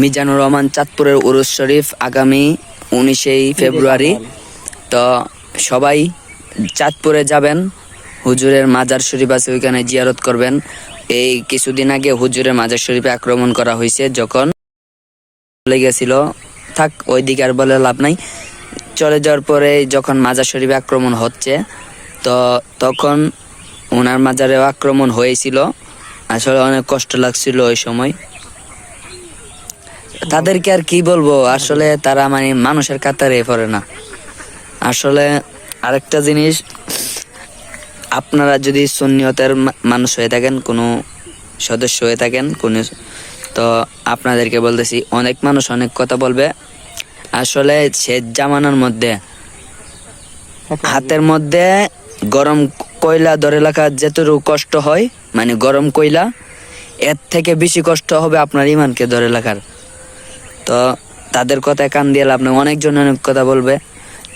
মিজানুর রহমান চাঁদপুরের উরুস শরীফ আগামী উনিশেই ফেব্রুয়ারি। তো সবাই চাঁদপুরে যাবেন হুজুরের মাজার শরীফ আছে ওইখানে জিয়ারত করবেন। এই কিছুদিন আগে হুজুরের মাজার শরীফে আক্রমণ করা হয়েছে যখন চলে গেছিল থাক ওই দিকে আর বলে লাভ নাই। চলে যাওয়ার পরে যখন মাজার শরীফে আক্রমণ হচ্ছে তো তখন ওনার মাজারেও আক্রমণ হয়েছিল। আসলে অনেক কষ্ট লাগছিল ওই সময়। তাদেরকে আর কি বলব? আসলে তারা মানে মানুষের কাতারে পড়ে না। আসলে আরেকটা জিনিস, আপনারা যদি সুন্নিয়তের মানুষ হয়ে থাকেন, কোনো সদস্য হয়ে থাকেন, কোনো তো আপনাদেরকে বলতেছি, অনেক মানুষ অনেক কথা বলবে। আসলে শেষ জামানার মধ্যে, হাতের মধ্যে গরম কয়লা ধরে রাখা যেটুকু কষ্ট হয় মানে গরম কয়লা, এর থেকে বেশি কষ্ট হবে আপনার ইমানকে ধরে রাখার। তো তাদের কথায় কান দিয়ে লাভ নেই। অনেকজন অনেক কথা বলবে।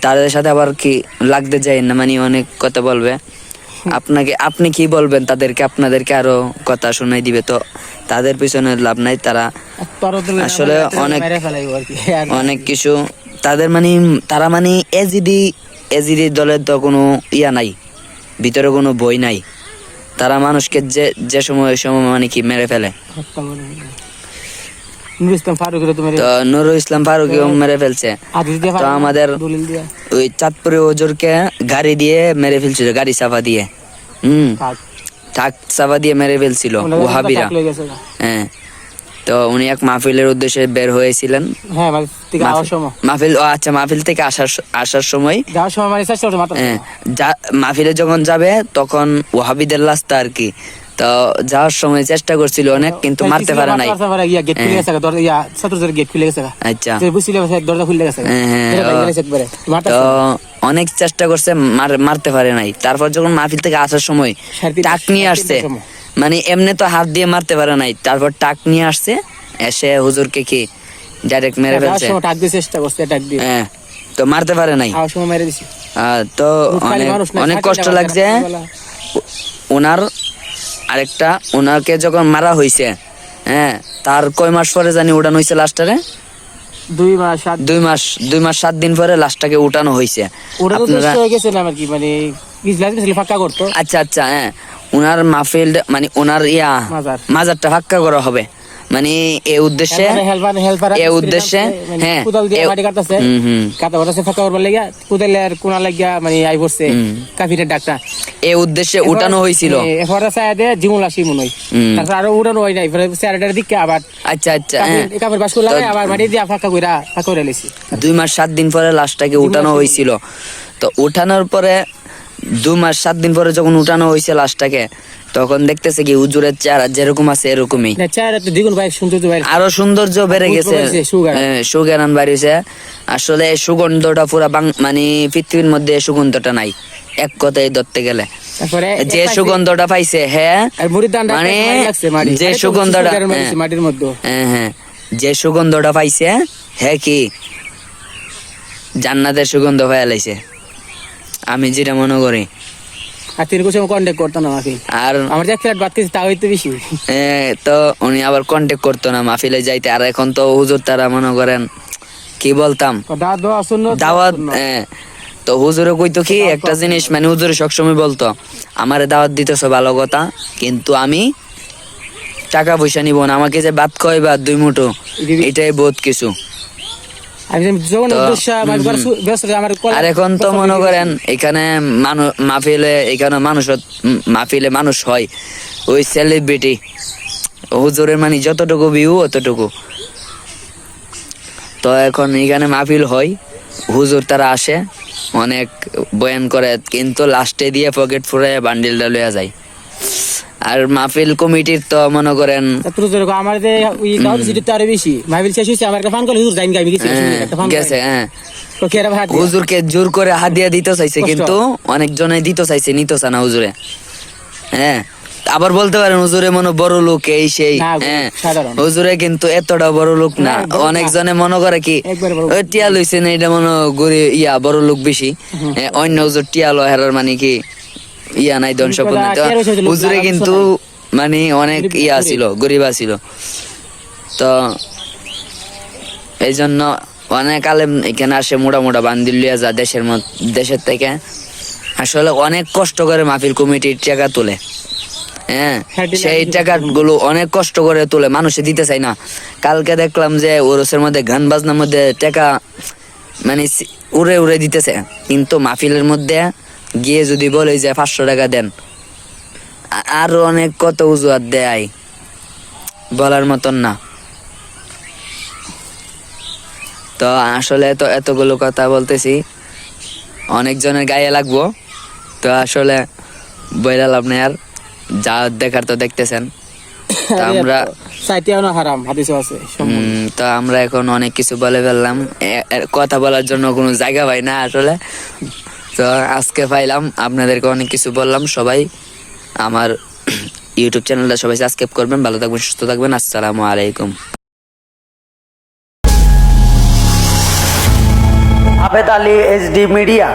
তাদের সাথে আবার কি লাগতে যায় না? মানে অনেক কথা বলবে। আপনাকে আপনি কি বলবেন? তাদেরকে আপনাদেরকে আরও কথা শোনাই দিবে। তো তাদের পিছনে লাভ নাই। তারা আসলে অনেক- অনেক কিছু তাদের মানে তারা মানে এজিডি এজিডি দলের তো কোনো ইয়া নাই। ভিতরে কোনো বই নাই। তারা মানুষকে যে যে সময় সময় মানে কি মেরে ফেলে। তো নুরুল ইসলাম মেরে ফেলছে। তো আমাদের ওই চাঁদপুরে ওজোরকে গাড়ি দিয়ে মেরে ফেলছিল গাড়ি চাপা দিয়ে। হুম। থাক চাপা দিয়ে মেরে ফেলছিল ওহাবিরা। হ্যাঁ। তো উনি এক মাহফিলের উদ্দেশ্যে বের হয়েছিলেন। হ্যাঁ মাহফিল- ও আচ্ছা মাহফিল থেকে আসার আসার সময় যাওয়ার সময় মানে হ্যাঁ, যা- মাহফিলে যখন যাবে তখন ওহাবিদের রাস্তা আর কি। তো যাওয়ার সময় চেষ্টা করছিল অনেক কিন্তু মারতে পারে নাই। গা। আচ্ছা। হ্যাঁ, হ্যাঁ, তো অনেক চেষ্টা করছে মারতে পারে নাই। তারপর যখন মাহফিল থেকে আসার সময় টাক নিয়ে আসছে মানে এমনি তো হাত দিয়ে মারতে পারে নাই। তারপর টাক নিয়ে আসছে এসে হুজুরকে কি ডাইরেক্ট মেরে ফেলছে? টাক দিয়ে চেষ্টা করছে টাক দিয়ে। হ্যাঁ তো মারতে পারে নাই। তো অনেক অনেক কষ্ট লাগছে। ওনার আরেকটা ওনাকে যখন মারা হয়েছে হ্যাঁ তার কয় মাস পরে জানি উঠানো হয়েছে লাস্টারে দুই মাস সাত দুই মাস দুই মাস সাত দিন পরে লাস্টটাকে উঠানো হয়েছে হয়ে মানে আচ্ছা আচ্ছা হ্যাঁ ওনার মাহফিল মানে ওনার ইয়া মাজার। মাজারটা ফাক্কা করা হবে। মানে এই উদ্দেশ্যে হেল্পার হেল্পার এ উদ্দেশ্যে, হ্যাঁ, কোদাল দিয়ে মাটি কাটতেছে। কাটা বাটাছে ফাঁকা করবার লাগিয়া কোদালের কোনা লাগিয়া মানে আই পড়ছে কাফিরের ডাক্তার এই উদ্দেশ্যে উঠানো হয়েছিল। এরপরে দিয়ে জিমুল আসি মনে হয়। তারপর আরও উড়ানো হয় নাই চারটার দিকে আবার আচ্ছা আচ্ছা হ্যাঁ। কাফির- কাফির বাস করলে আবার মাটি দিয়ে ফাঁকা কইরা ফাঁকা করে লেছি দুই মাস সাত দিন পরে লাশটাকে উঠানো হয়েছিল। তো উঠানোর পরে দুই মাস সাত দিন পরে যখন উঠানো হয়েছে লাশটাকে তখন দেখতেছে কি উজুরের চেহারা যেরকম আছে এরকমই। না তো দ্বিগুণ ভাই সুন্দর আরও সৌন্দর্য বেড়ে গেছে। পেরেছি, হ্যাঁ, সুগারান বাড়িছে আসলে সুগন্ধটা পুরা বাং মানে পৃথিবীর মধ্যে সুগন্ধটা নাই এক কথায় ধরতে গেলে। যে সুগন্ধটা পাইছে হ্যাঁ মানে যে সুগন্ধটা সুগারের মাটি, হ্যাঁ। মাটির মধ্যে। হ্যাঁ হ্যাঁ। যে সুগন্ধটা পাইছে হ্যাঁ কি? জান্নাতের সুগন্ধ হয়ে লাইছে। আমি যেটা মনে করি। আর তিন কোথাও কন্ট্যাক্ট করতো না আমাকে আর আমার যে ফ্ল্যাট বাদ তা হইতো বেশি। তো উনি আবার কন্টেক্ট করতো না মাহফিলে যাইতে। আর এখন তো হুজুর তারা মনে করেন কি বলতাম? দাওয়াত তো হুজুরে কইতো কি একটা জিনিস মানে হুজুরে সবসময় বলতো আমারে দাওয়াত দিতেছো ভালো কথা কিন্তু আমি টাকা পয়সা নিব না। আমাকে যে ভাত খাওয়াই বা দুই মুঠো এটাই বহুত কিছু। আর এখন তো মনে করেন এখানে মানুষ মাহফিলে এখানে মানুষ মাহফিলে মানুষ হয়। ওই সেলিব্রিটি হুজুরের মানে যতটুকু ভিউ অতটুকু। তো এখন এখানে মাহফিল হয়। হুজুর তারা আসে অনেক বয়ান করে কিন্তু লাস্টে দিয়ে পকেট ফুরে বান্ডিলটা লইয়া যায়। আর মাহফিল কমিটির তো মনে করেন আমার যে ওই দাওয়াত সিটি তো আরও বেশি। মাহফিল শেষ হয়েছে আমার ফান কল হুজুর যাইন গাই গেছি হ্যাঁ, গেছে হ্যাঁ। হুজুরকে জোর করে হাদিয়া দিতে চাইছে। কিন্তু অনেকজনে দিতে চাইছে নিতে হুজুরে। হ্যাঁ আবার বলতে পারেন হুজুরে মনে বড় লোক এই সেই হ্যাঁ। হুজুরে কিন্তু এতটা বড় লোক না। অনেকজনে মনে করে কি ওই টিয়া লইছে না এটা মনে গরি ইয়া বড় লোক বেশি। হ্যাঁ, অন্য হুজুর টিয়া লয় হেরার মানে কি ইয়া নাই ধন সম্পদ নাই। হুজুরে কিন্তু মানে অনেক ইয়া ছিল গরিব ছিল তো এই জন্য অনেক আলেম এখানে আসে মোটা মোটা বান্দিল লিয়া যা দেশের দেশের থেকে। আসলে অনেক কষ্ট করে মাহফিল কমিটির টাকা তোলে। হ্যাঁ হ্যাঁ, সেই আমি টাকা গুলো অনেক কষ্ট করে তোলে মানুষে দিতে চাই না। কালকে দেখলাম যে ওরসের মধ্যে গান বাজনার মধ্যে টাকা মানে উড়ে উড়ে দিতেছে। কিন্তু মাহফিলের মধ্যে গিয়ে যদি বলে যে পাঁচশো টাকা দেন আরও অনেক কত উজুয়াত দেয়? বলার মতন না। তো আসলে তো এতগুলো কথা বলতেছি অনেকজনের গায়ে লাগবো। তো আসলে বইলা লাভ নেই আর যা দেখার তো দেখতেছেন। তো আমরা চাইতেও হারাম হাদিসও আছে উম, তো আমরা এখন অনেক কিছু বলে ফেললাম। কথা বলার জন্য কোনো জায়গা পাই না আসলে। তো আজকে পাইলাম, আপনাদেরকে অনেক কিছু বললাম, সবাই আমার ইউটিউব চ্যানেলটা সবাই সাবস্ক্রাইব করবেন, ভালো থাকবেন, সুস্থ থাকবেন, আসসালামু আলাইকুম। আবেদ আলী এইচডি মিডিয়া